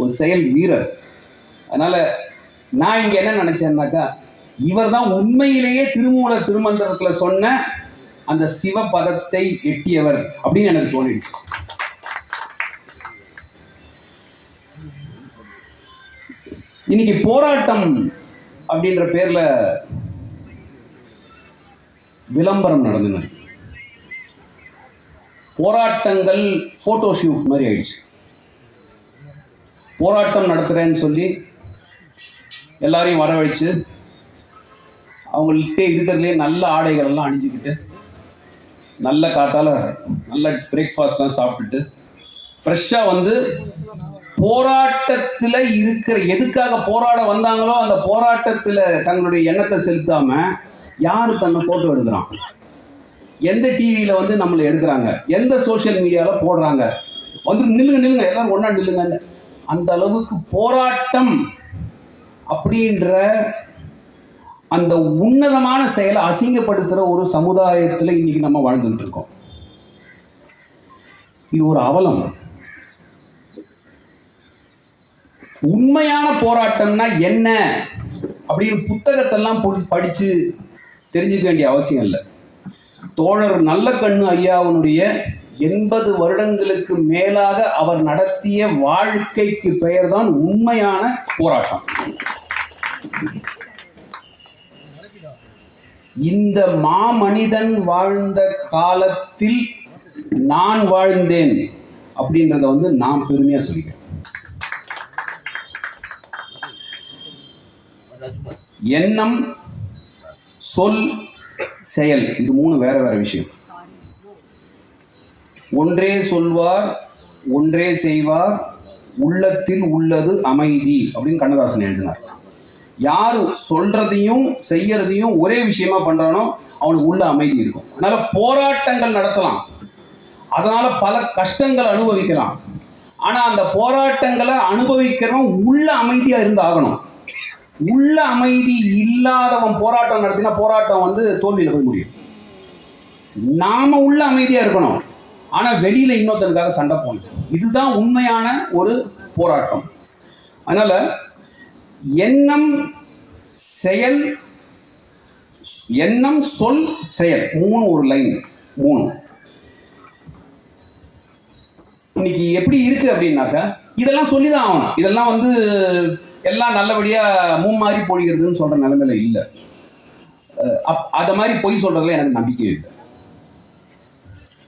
ஒரு செயல் வீரர். அதனால நான் இங்க என்ன நினைச்சேன்னாக்கா இவர் தான் உண்மையிலேயே திருமூலர் திருமந்திரத்தில் சொன்ன அந்த சிவபதத்தை எட்டியவர் அப்படின்னு எனக்கு தோணிடுச்சு. இன்னைக்கு போராட்டம் அப்படின்ற பேர்ல விளம்பரம் நடந்துங்க. போராட்டங்கள் ஃபோட்டோ ஷூட் மாதிரி ஆயிடுச்சு. போராட்டம் நடத்துகிறேன்னு சொல்லி எல்லாரையும் வரவழைச்சு அவங்கள்ட்ட இருக்கிறதுலே நல்ல ஆடைகள் எல்லாம் அணிஞ்சுக்கிட்டு நல்ல காத்தால நல்ல பிரேக்ஃபாஸ்ட்லாம் சாப்பிட்டுட்டு ஃப்ரெஷ்ஷாக வந்து போராட்டத்தில் இருக்கிற எதுக்காக போராட வந்தாங்களோ அந்த போராட்டத்தில் தங்களுடைய எண்ணத்தை செலுத்தாம யார் தன்னை ஃபோட்டோ எடுக்கிறான்? எந்த டிவியில் வந்து நம்மளை எடுக்கிறாங்க? எந்த சோஷியல் மீடியாவில் போடுறாங்க? வந்து நில்லுங்க நில்லுங்க எல்லாரும் ஒன்றா நில்லுங்க அந்த அளவுக்கு போராட்டம் அப்படின்ற அந்த உன்னதமான செயலை அசிங்கப்படுத்துகிற ஒரு சமுதாயத்தில் இன்னைக்கு நம்ம வாழ்ந்துட்டு இருக்கோம். இது ஒரு அவலம். உண்மையான போராட்டம்னா என்ன அப்படின்னு புத்தகத்தெல்லாம் படித்து தெரிஞ்சுக்க வேண்டிய அவசியம் இல்லை. தோழர் நல்ல கண்ணு ஐயாவுனுடைய எண்பது வருடங்களுக்கு மேலாக அவர் நடத்திய வாழ்க்கைக்கு பெயர்தான் உண்மையான போராட்டம். இந்த மாமனிதன் வாழ்ந்த காலத்தில் நான் வாழ்ந்தேன் அப்படின்றத வந்து நான் பெருமையா சொல்லிக்கிறேன். எண்ணம் சொல் செயல் இது மூணு வேற வேற விஷயம். ஒன்றே சொல்வார் ஒன்றே செய்வார் உள்ளத்தில் உள்ளது அமைதி அப்படின்னு கண்ணதாசன் எழுதினார். யார் சொல்றதையும் செய்யறதையும் ஒரே விஷயமா பண்றானோ அவனுக்கு உள்ள அமைதி இருக்கும். அதனால போராட்டங்கள் நடத்தலாம். அதனால பல கஷ்டங்கள் அனுபவிக்கலாம். ஆனா அந்த போராட்டங்களை அனுபவிக்கிறவன் உள்ள அமைதியா இருந்து ஆகணும் உள்ள அமைதி இல்லாதவன் போராட்டம் நடத்தினா போராட்டம் வந்து தோல்வியில் போய் முடியும். நாம உள்ள அமைதியா இருக்கணும். ஆனால் வெளியில் இன்னொருத்தனுக்காக சண்டை போடணும் இதுதான் உண்மையான ஒரு போராட்டம். அதனால் எண்ணம் செயல் எண்ணம் சொல் செயல் மூணு ஒரு லைன் மூணு. இன்னைக்கு எப்படி இருக்கு அப்படின்னாக்கா இதெல்லாம் சொல்லி தான் ஆகணும். இதெல்லாம் வந்து எல்லாம் நல்லபடியாக மூமாறி பொழிகிறதுன்னு சொல்கிற நிலைமையில இல்லை. அப் அதை மாதிரி பொய் சொல்கிறதுல எனக்கு நம்பிக்கை இல்லை.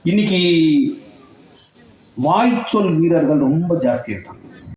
இன்னைக்கு வாய்ச்சொல் வீரர்கள் ரொம்ப ஜாஸ்தி இருக்காங்க.